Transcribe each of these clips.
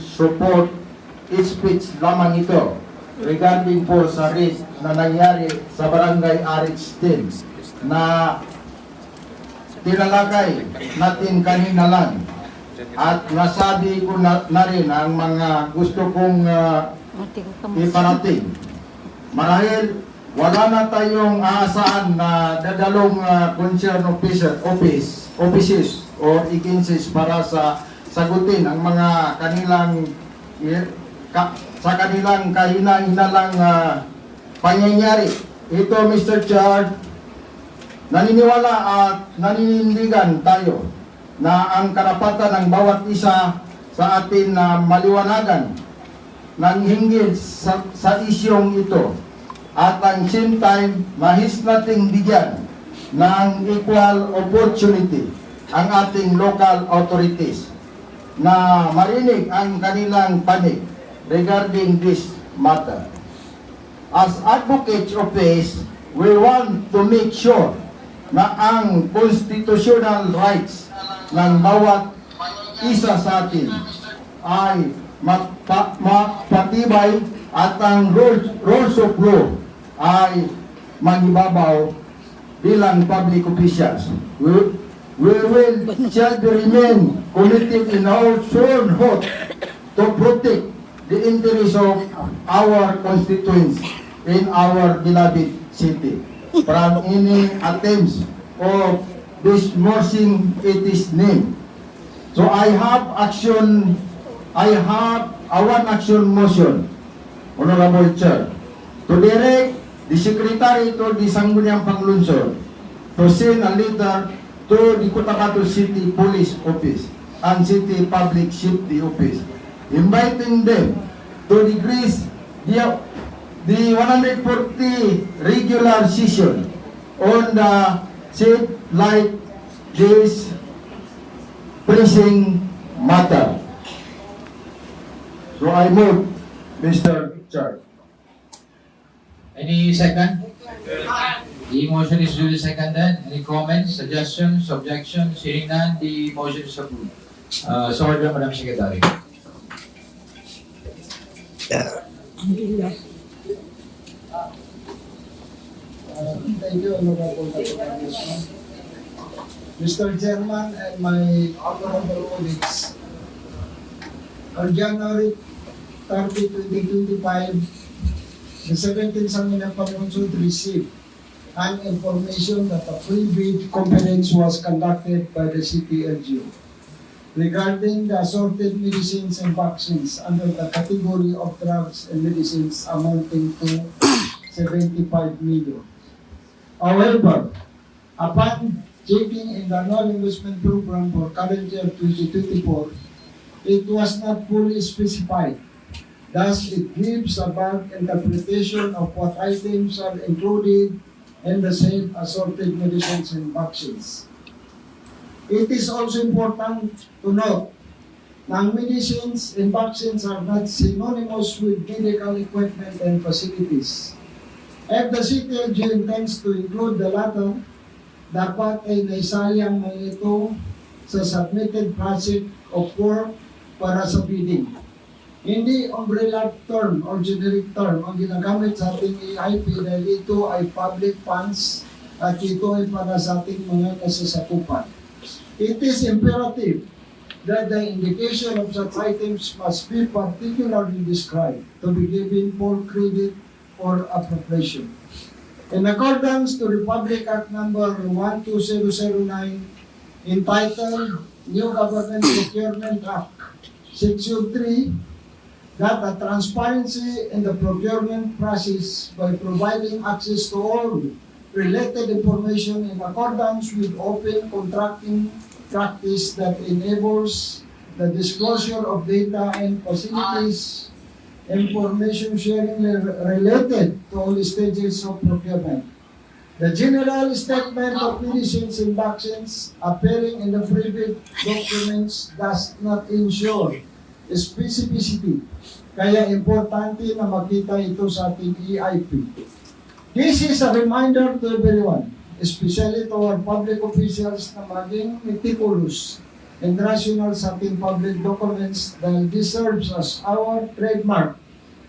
support speech lamang ito regarding po sa risk na nangyari sa barangay Aritstin na tinalakay natin kanina lang at nasabi ko na, na rin ang mga gusto kong ah, iparating. Marahil wala na tayong aasahan na dadalong uh, concern officer, office, offices or agencies para sa sagutin ang mga kanilang i- ka, sa kanilang kahina-hinalang uh, pangyayari. Ito, Mr. Chair, naniniwala at naninindigan tayo na ang karapatan ng bawat isa sa atin na maliwanagan ng hinggil sa, sa isyong ito at ang same time mahis nating bigyan ng equal opportunity ang ating local authorities na marinig ang kanilang panig regarding this matter. As advocates of peace, we want to make sure na ang constitutional rights ng bawat isa sa atin ay mapa- mapatibay at ang rules, rules of law ay magibabaw bilang public officials. We, we will shall remain committed in our sworn oath to protect the interests of our constituents in our beloved city from any attempts of besmirching its name. So I have action, I have a one action motion, Honorable Chair, to direct the Secretary to the Sangguniang Panglunsod to send a letter to the Cotabato City Police Office and City Public Safety Office, inviting them to the Greece, the, the 140 regular session on the said like this pressing matter. So I move, Mr. Chair. Any second? The motion is duly seconded. Any comments, suggestions, objections? Hearing none, the motion is approved. Uh, so order, Madam Secretary. Uh, Thank you, Honorable Congressman. Mr. Chairman and my honorable colleagues, on January 30, 2025, the 17th Sangguniang Panglunsod received an information that a pre-bid conference was conducted by the LGU regarding the assorted medicines and vaccines under the category of drugs and medicines amounting to 75 million. However, upon checking in the annual investment program for current year 2024, it was not fully specified. Thus, it gives a vague interpretation of what items are included in the said assorted medicines and vaccines. It is also important to note na ang medicines and vaccines are not synonymous with medical equipment and facilities. If the city LG intends to include the latter, dapat ay naisayang na ito sa submitted project of work para sa bidding. Hindi umbrella term or generic term ang ginagamit sa ating EIP dahil ito ay public funds at ito ay para sa ating mga kasasakupan. It is imperative that the indication of such items must be particularly described to be given full credit or appropriation. In accordance to Republic Act number 12009 entitled New Government Procurement Act, Section 3, that the transparency in the procurement process by providing access to all related information in accordance with open contracting practice that enables the disclosure of data and facilities information sharing related to all stages of procurement. The general statement of medicines and vaccines appearing in the pre-bid documents does not ensure specificity. Kaya importante na makita ito sa ating EIP. This is a reminder to everyone, especially to our public officials na maging meticulous and rational sa ating public documents dahil this serves as our trademark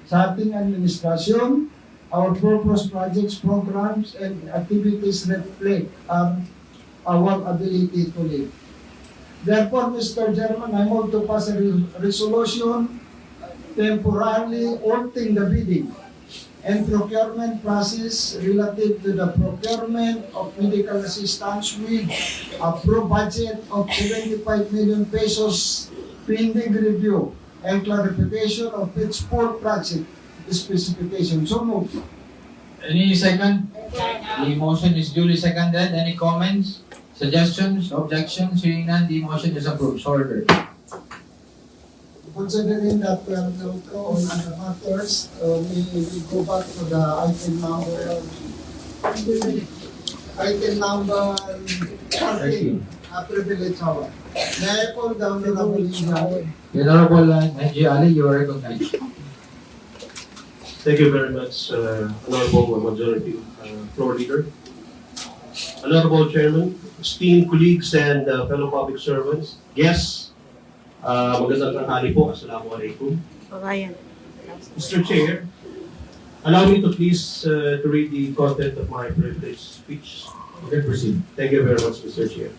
sa ating administrasyon, our purpose projects, programs, and activities reflect um, our ability to live. Therefore, Mr. Chairman, I move to pass a re- resolution uh, temporarily halting the bidding and procurement process relative to the procurement of medical assistance with a approved budget of 75 million pesos pending review and clarification of its full project specification. So move. Any second? The motion is duly seconded. Any comments, suggestions, objections? Hearing none, the motion is approved. So ordered. Considering that we are now on the matters, uh, we we go back to the item number, item number thirteen, uh, privilege hour. May I call the Honorable Engineer? The Honorable uh, N.G. Ali, you are recognized. Thank you very much, uh, Honorable Majority uh, Floor Leader. Honorable Chairman, esteemed colleagues and uh, fellow public servants, guests, uh, magandang tanghali po. Assalamualaikum. Ryan. Mr. Chair, allow me to please uh, to read the content of my privileged speech. Can proceed. Thank you very much, Mr. Chair.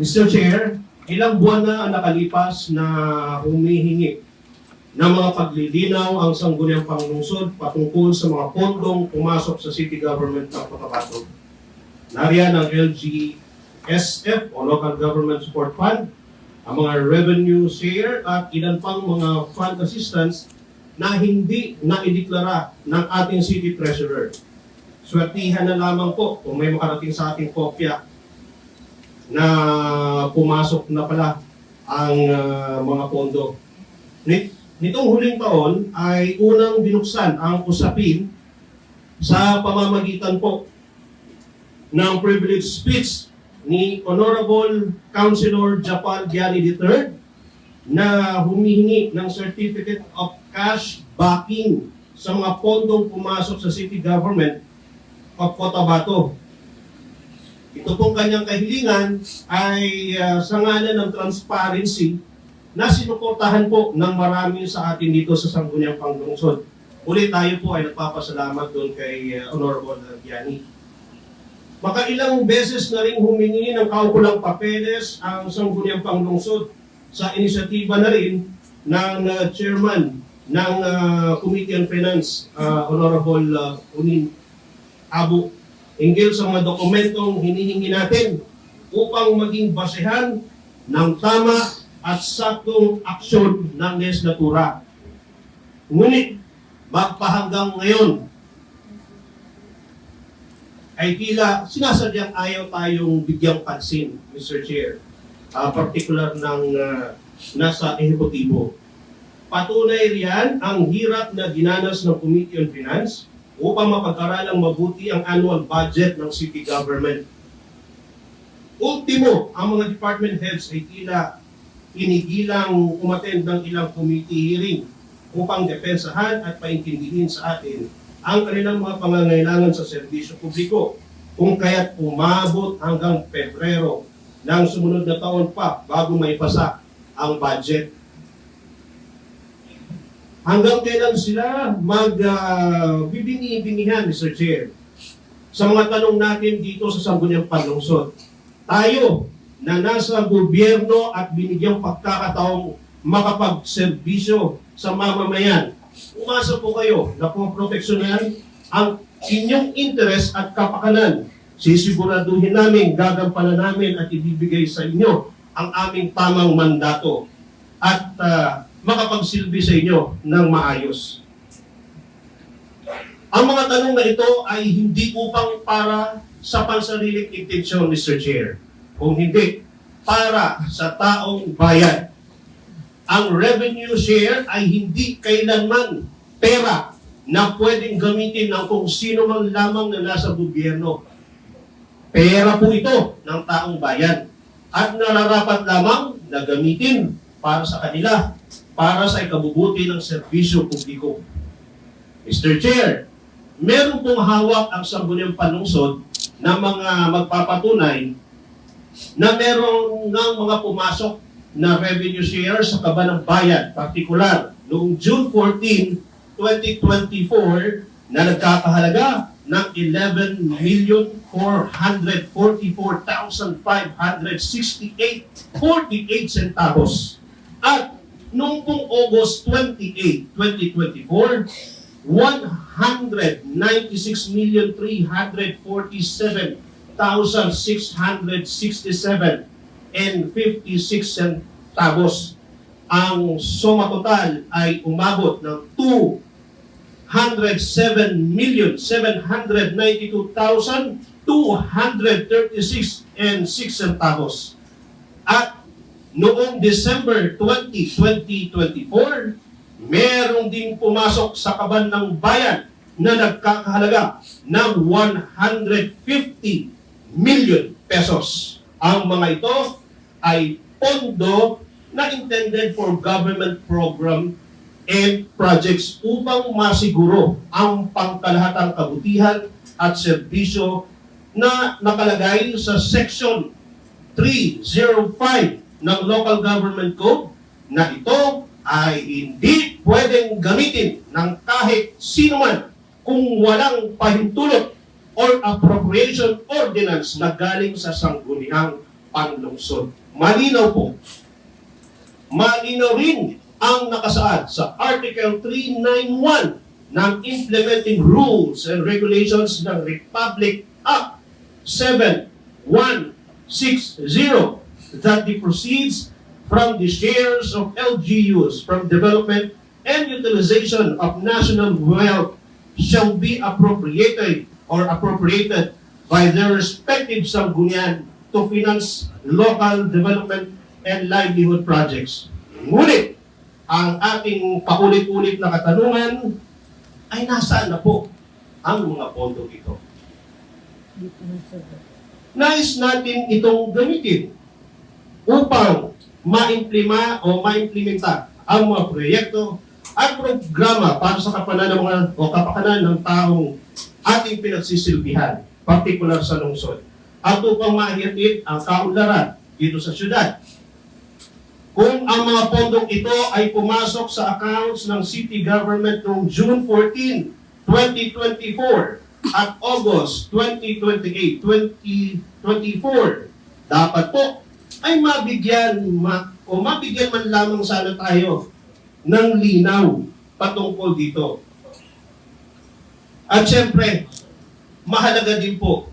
Mr. Chair, ilang buwan na ang nakalipas na humihingi ng mga paglilinaw ang sangguniang panglungsod patungkol sa mga pondong pumasok sa city government ng Cotabato. Nariyan ang LGSF o Local Government Support Fund, ang mga revenue share at ilan pang mga fund assistance na hindi naideklara ng ating city treasurer. Swertihan na lamang po kung may makarating sa ating kopya na pumasok na pala ang ah, mga pondo. Nit- Nitong huling taon ay unang binuksan ang usapin sa pamamagitan po ng privilege speech ni Honorable Councilor Japal Gianni III na humihingi ng Certificate of Cash Backing sa mga pondong pumasok sa city government of Cotabato. Ito pong kanyang kahilingan ay ah, sa ngalan ng transparency na sinuportahan po ng marami sa atin dito sa Sangguniang Panglungsod. Uli tayo po ay nagpapasalamat doon kay uh, Honorable Gianni. Makailang beses na rin humingi ng kaukulang papeles ang Sangguniang Panglungsod sa inisyatiba na rin ng uh, chairman ng uh, Committee on Finance, uh, Honorable uh, Unin Abu, hinggil sa mga dokumentong hinihingi natin upang maging basehan ng tama at saktong aksyon ng legislatura. Ngunit, magpahanggang ngayon, ay tila sinasadyang ayaw tayong bigyang pansin, Mr. Chair, Ah, particular ng ah, nasa ehekutibo. Patunay riyan ang hirap na dinanas ng Committee on Finance upang mapag-aralang mabuti ang annual budget ng city government. Ultimo, ang mga department heads ay tila inigilang umattend ng ilang committee hearing upang depensahan at paintindihin sa atin ang kanilang mga pangangailangan sa serbisyo publiko kung kaya't umabot hanggang Pebrero ng sumunod na taon pa bago maipasa ang budget. Hanggang kailan sila mag-bibingi-bingihan, Mr. Chair? Sa mga tanong natin dito sa Sangguniang Panlungsod, tayo na nasa gobyerno at binigyang pagkakataong makapagserbisyo sa mamamayan, umasa po kayo na poproteksyonan ang inyong interes at kapakanan. Sisiguraduhin namin, gagampanan namin at ibibigay sa inyo ang aming tamang mandato at ah, makapagsilbi sa inyo ng maayos. Ang mga tanong na ito ay hindi upang para sa pansariling intensyon, Mr. Chair. Kung hindi, para sa taong bayan. Ang revenue share ay hindi kailanman pera na pwedeng gamitin ng kung sino man lamang na nasa gobyerno. Pera po ito ng taong bayan at nararapat lamang na gamitin para sa kanila, para sa ikabubuti ng serbisyo publiko. Mr. Chair, meron pong hawak ang sangguniang panlungsod na mga magpapatunay na meron ng mga pumasok na revenue share sa kaba ng bayan, particular noong June 14, 2024 na nagkakahalaga ng 11,444,568.48 centavos. At noong pong August 28, 2024, 196,347,667 and 56 centavos. Ang suma total ay umabot ng 207,792,236 and 6 centavos. At noong December 20, 2024, merong ding pumasok sa kaban ng bayan na nagkakahalaga ng 150 million pesos. Ang mga ito ay pondo na intended for government program and projects upang masiguro ang pangkalahatang kabutihan at serbisyo na nakalagay sa Section 305 ng Local Government Code na ito ay hindi pwedeng gamitin ng kahit sino man kung walang pahintulot or appropriation ordinance na galing sa sangguniang panlungsod. Malinaw po. Malinaw rin ang nakasaad sa Article 391 ng Implementing Rules and Regulations ng Republic Act 7160 that the proceeds from the shares of LGUs from development and utilization of national wealth shall be appropriated or appropriated by their respective sanggunian to finance local development and livelihood projects. Ngunit, ang ating paulit-ulit na katanungan ay nasaan na po ang mga pondo ito? Nais natin itong gamitin upang ma-implima o ma-implementa ang mga proyekto at programa para sa kapakanan ng mga o kapakanan ng taong ating pinagsisilbihan, partikular sa lungsod, at upang mahihatid ang kaunlaran dito sa syudad. Kung ang mga pondong ito ay pumasok sa accounts ng city government noong June 14, 2024 at August 2028, 2024, dapat po ay mabigyan ma, o mabigyan man lamang sana tayo ng linaw patungkol dito. At syempre, mahalaga din po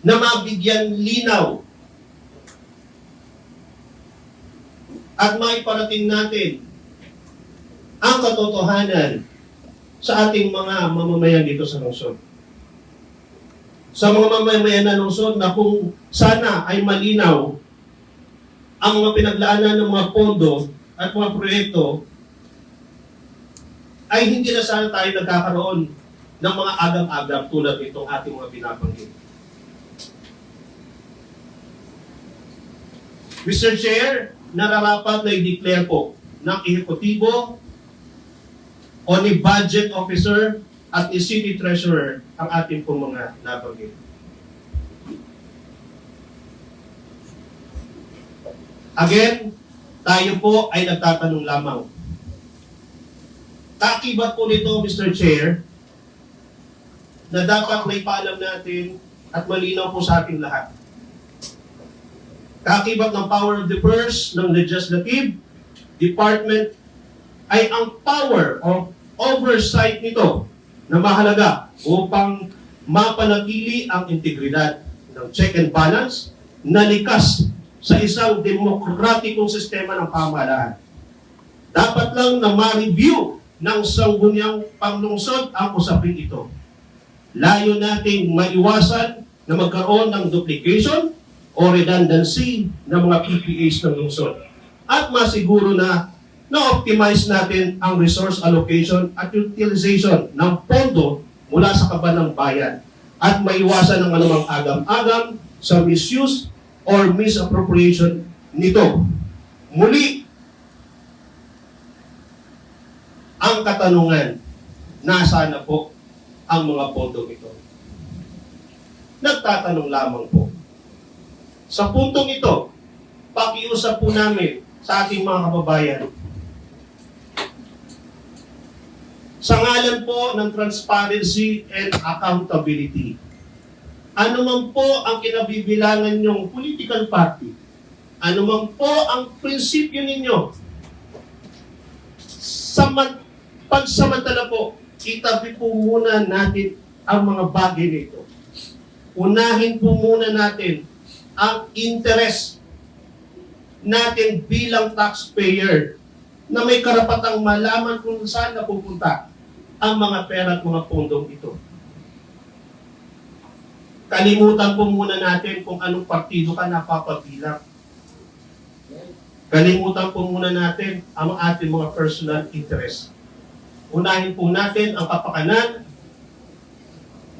na mabigyan linaw at maiparating natin ang katotohanan sa ating mga mamamayan dito sa lungsod. Sa mga mamamayan na lungsod na kung sana ay malinaw ang mga pinaglaanan ng mga pondo at mga proyekto ay hindi na sana tayo nagkakaroon ng mga agam-agam tulad nitong ating mga binabanggit. Mr. Chair, nararapat na i-declare po ng ehekutibo o ni budget officer at ni city treasurer ang ating pong mga nabanggit. Again, tayo po ay nagtatanong lamang. Kakibat po nito, Mr. Chair, na dapat may paalam natin at malinaw po sa ating lahat. Kakibat ng power of the purse ng legislative department ay ang power of oversight nito na mahalaga upang mapanatili ang integridad ng check and balance na likas sa isang demokratikong sistema ng pamahalaan. Dapat lang na ma-review ng sangguniang panglungsod ang usapin ito. Layo nating maiwasan na magkaroon ng duplication o redundancy ng mga PPAs ng lungsod. At masiguro na na-optimize natin ang resource allocation at utilization ng pondo mula sa kaban ng bayan at maiwasan ang anumang agam-agam sa misuse or misappropriation nito. Muli, ang katanungan, nasaan na po ang mga pondo ito? Nagtatanong lamang po. Sa puntong ito, pakiusap po namin sa ating mga kababayan. Sa ngalan po ng transparency and accountability, ano man po ang kinabibilangan nyong political party, ano man po ang prinsipyo ninyo, samat, pagsamantala po, itabi po muna natin ang mga bagay nito. Unahin po muna natin ang interest natin bilang taxpayer na may karapatang malaman kung saan napupunta ang mga pera at mga pondong ito. Kalimutan po muna natin kung anong partido ka napapabilang. Kalimutan po muna natin ang ating mga personal interest. Unahin po natin ang kapakanan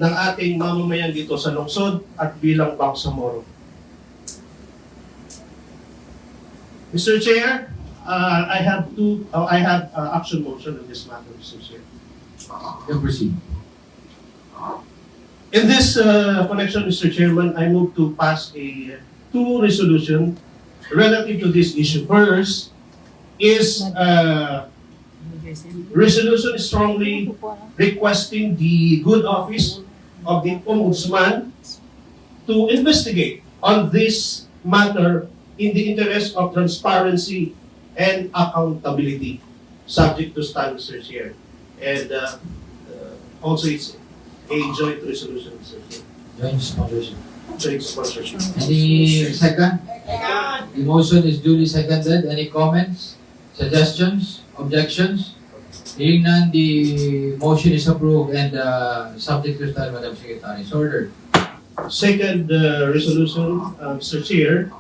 ng ating mamamayan dito sa lungsod at bilang Bangsamoro. Mr. Chair, uh, I have two, uh, I have uh, action motion on this matter, Mr. Chair. Can proceed. In this uh, connection, Mr. Chairman, I move to pass a two resolution relative to this issue. First is uh, resolution strongly requesting the good office of the ombudsman to investigate on this matter in the interest of transparency and accountability, subject to stand, Mr. Chair. And uh, uh, also it's a joint resolution, Mr. Chair. Joint sponsorship. Joint sponsorship. Any second? The motion is duly seconded. Any comments, suggestions, objections? Hearing none, the motion is approved and uh, subject to stand, Madam Secretary. It's ordered. Second uh, resolution, uh, Mr. Chair,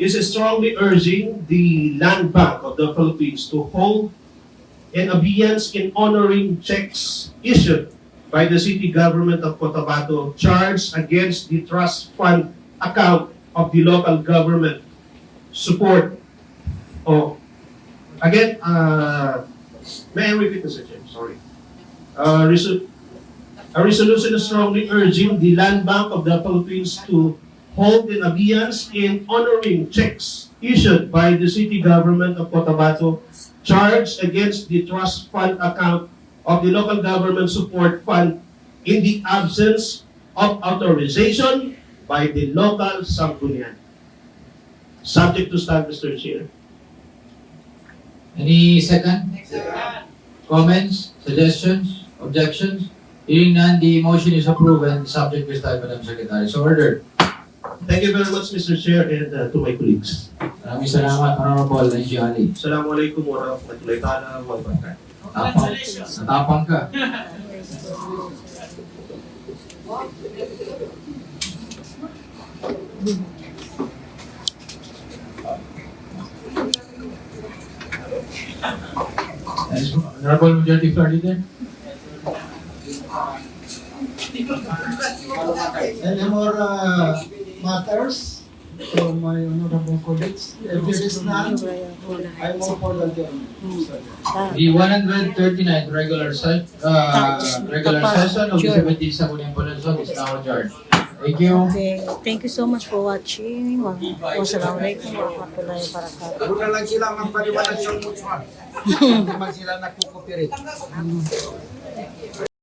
is strongly urging the Land Bank of the Philippines to hold an abeyance in honoring checks issued by the city government of Cotabato charged against the trust fund account of the local government support. Oh, again, uh, may I repeat, Mr. Chair? Sorry. Uh, a resolution strongly urging the Land Bank of the Philippines to hold an abeyance in honoring checks issued by the city government of Cotabato charged against the trust fund account of the local government support fund in the absence of authorization by the local sanggunian. Subject to stand, Mr. Chair. Any second? Comments, suggestions, objections? Hearing none, the motion is approved and subject to stand, Madam Secretary. It's ordered. Thank you very much, Mr. Chair, and uh, to my colleagues. Maraming salamat, Honorable Nancy Ali. Assalamualaikum warahmatullahi taala wabarakatuh. Tapang, natapang ka. Honorable Majority Floor Leader. Any more uh, matters from my honorable colleagues? If there is none, I move for the adjournment. The 139th regular se- uh, regular session of the 17th Sangguniang Palansod is now adjourned. Thank you. Okay, thank you so much for watching. Wassalamualaikum warahmatullahi wabarakatuh. Doon na lang sila magpaliwanag sa ombudsman. Hindi man sila nagkukupirit.